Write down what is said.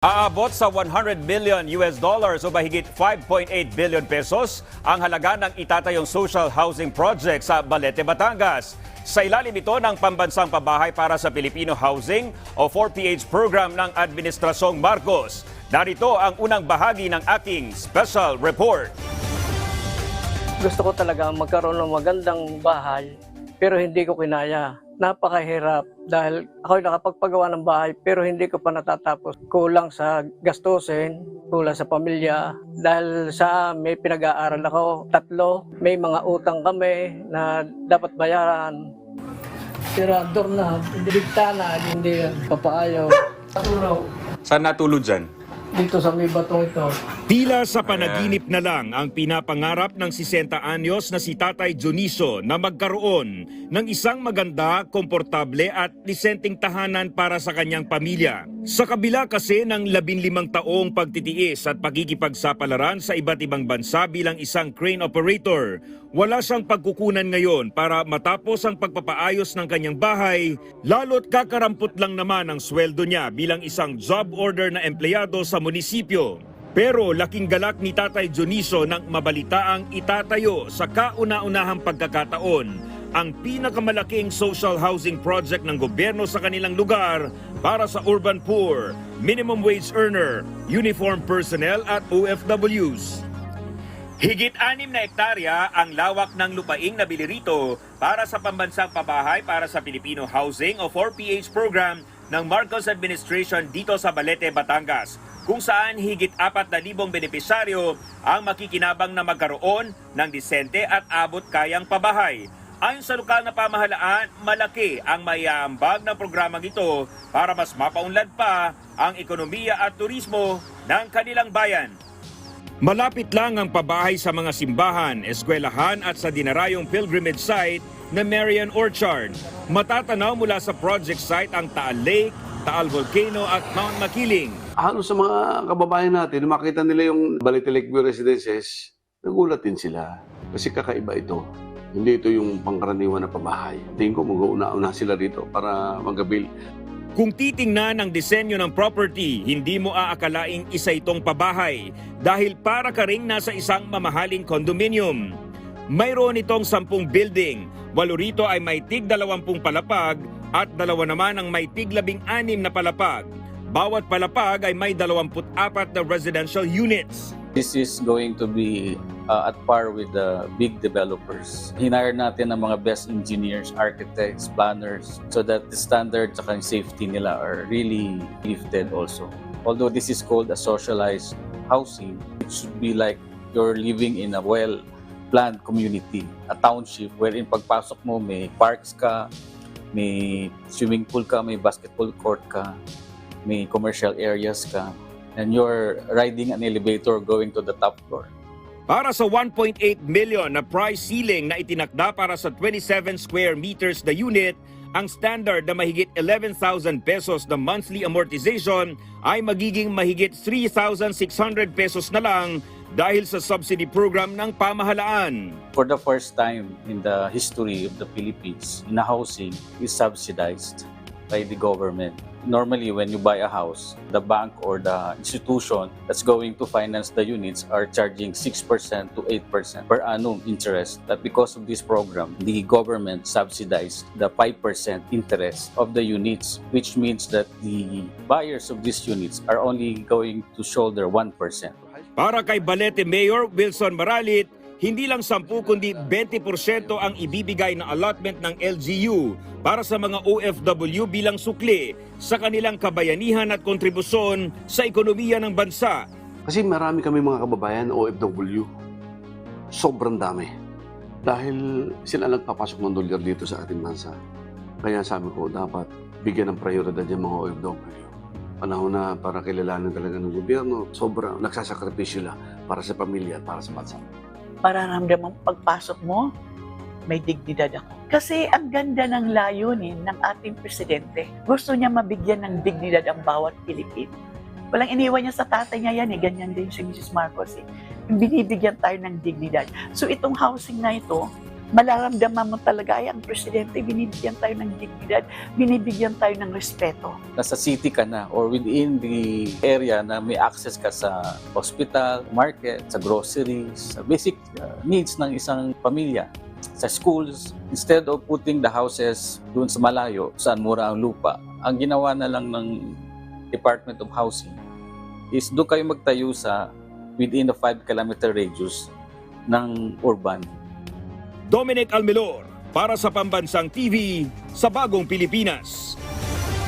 Aabot sa 100 million US dollars o mahigit 5.8 billion pesos ang halaga ng itatayong social housing project sa Balete, Batangas. Sa ilalim ito ng Pambansang Pabahay para sa Pilipino Housing o 4PH program ng Administrasyong Marcos. Narito ang unang bahagi ng ating special report. Gusto ko talaga magkaroon ng magandang bahay pero hindi ko kinaya. Napakahirap dahil ako nakapagpagawa ng bahay pero hindi ko pa natatapos. Kulang sa gastusin, kulang sa pamilya. Dahil sa may pinag-aaral ako, tatlo, may mga utang kami na dapat bayaran. Tirador na, hindi bigtana, hindi papaayaw. Saan natulog dyan? Dito sa may batong ito. Tila sa panaginip na lang ang pinapangarap ng 60 anyos na si Tatay Joniso na magkaroon ng isang maganda, komportable at disenteng tahanan para sa kanyang pamilya. Sa kabila kasi ng 15 taong pagtitiis at pakikipagsapalaran sa iba't ibang bansa bilang isang crane operator, wala siyang pagkukunan ngayon para matapos ang pagpapaayos ng kanyang bahay, lalo't kakarampot lang naman ang sweldo niya bilang isang job order na empleyado sa munisipyo. Pero laking galak ni Tatay Joniso nang mabalitaang itatayo sa kauna-unahang pagkakataon ang pinakamalaking social housing project ng gobyerno sa kanilang lugar para sa urban poor, minimum wage earner, uniform personnel at OFWs. Higit anim na hektarya ang lawak ng lupaing nabili rito para sa pambansang pabahay para sa Filipino Housing o 4PH program ng Marcos Administration dito sa Balete, Batangas, kung saan higit 4,000 benepisyaryo ang makikinabang na magkaroon ng disente at abot kayang pabahay. Ayon sa lokal na pamahalaan, malaki ang mayambag ng programang ito para mas mapaunlad pa ang ekonomiya at turismo ng kanilang bayan. Malapit lang ang pabahay sa mga simbahan, eskwelahan at sa dinarayong pilgrimage site na Marian Orchard. Matatanaw mula sa project site ang Taal Lake, Taal Volcano at Mount Makiling. halos sa mga kababayan natin, makita nila yung Lakeview Residences, nagulat din sila. Kasi kakaiba ito. Hindi ito yung pangkaraniwan na pabahay. Tingin ko mag-uuna-una sila rito para mag-avail. Kung titingnan ang disenyo ng property, hindi mo aakalaing isa itong pabahay dahil para ka ring nasa isang mamahaling condominium. Mayroon itong sampung building, walo rito ay may tig dalawampung palapag at dalawa naman ang may tig labing anim na palapag. Bawat palapag ay may 24 na residential units. This is going to be uh, at par with the big developers. Hinire natin ang mga best engineers, architects, planners so that the standards at safety nila are really lifted also. Although this is called a socialized housing, it should be like you're living in a well planned community, a township wherein pagpasok mo may parks ka, may swimming pool ka, may basketball court ka, may commercial areas ka, and you're riding an elevator going to the top floor. Para sa 1.8 million na price ceiling na itinakda para sa 27 square meters na unit, ang standard na mahigit 11,000 pesos na monthly amortization ay magiging mahigit 3,600 pesos na lang dahil sa subsidy program ng pamahalaan. For the first time in the history of the Philippines, na housing is subsidized by the government. Normally, when you buy a house, the bank or the institution that's going to finance the units are charging 6% to 8% per annum interest. But because of this program, the government subsidized the 5% interest of the units, which means that the buyers of these units are only going to shoulder 1%. Para kay Balete Mayor Wilson Maralit, hindi lang 10 kundi 20% ang ibibigay na allotment ng LGU para sa mga OFW bilang sukli sa kanilang kabayanihan at kontribusyon sa ekonomiya ng bansa. Kasi marami kami mga kababayan OFW. Sobrang dami. Dahil sila nagpapasok ng dolyar dito sa ating bansa. Kaya sabi ko, dapat bigyan ng prioridad yung mga OFW. Panahon na para kilalanin talaga ng gobyerno, sobrang nagsasakripisyo sila para sa pamilya para sa bansa. mararamdaman pagpasok mo, may dignidad ako. Kasi ang ganda ng layunin ng ating presidente. Gusto niya mabigyan ng dignidad ang bawat Pilipino. Walang iniwan niya sa tatay niya yan eh. Ganyan din si Mrs. Marcos eh. Binibigyan tayo ng dignidad. So itong housing na ito, malaramdaman mo talaga ay ang presidente, binibigyan tayo ng dignidad, binibigyan tayo ng respeto. nasa city ka na or within the area na may access ka sa hospital, market, sa groceries, sa basic uh, needs ng isang pamilya sa schools, instead of putting the houses doon sa malayo, saan mura ang lupa, ang ginawa na lang ng Department of Housing is doon kayo magtayo sa within the 5 kilometer radius ng urban. Dominic Almelor para sa Pambansang TV sa Bagong Pilipinas.